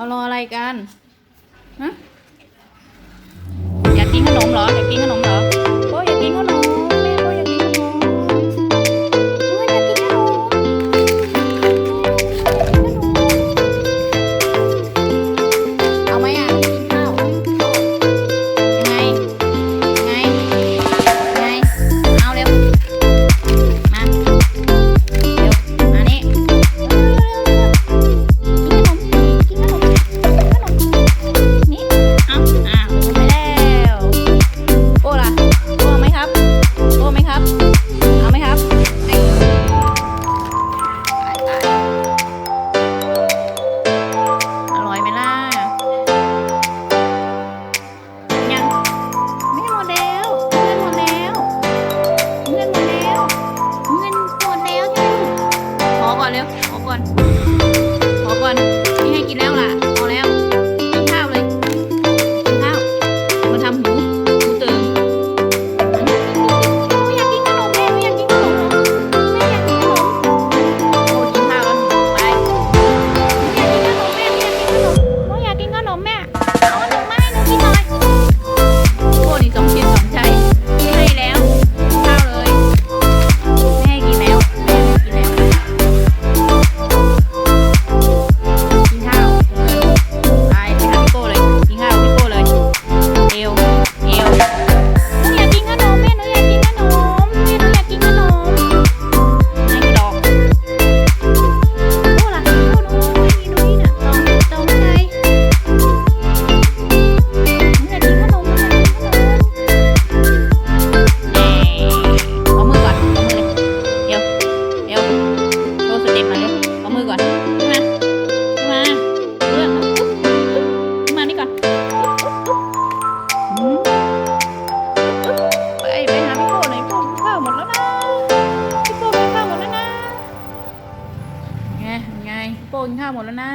มารออะไรกันฮะ ขอก่อน ขอก่อน นี่ให้กินแล้วล่ะพอแล้ว ไงโปรกินข้าวหมดแล้วนะ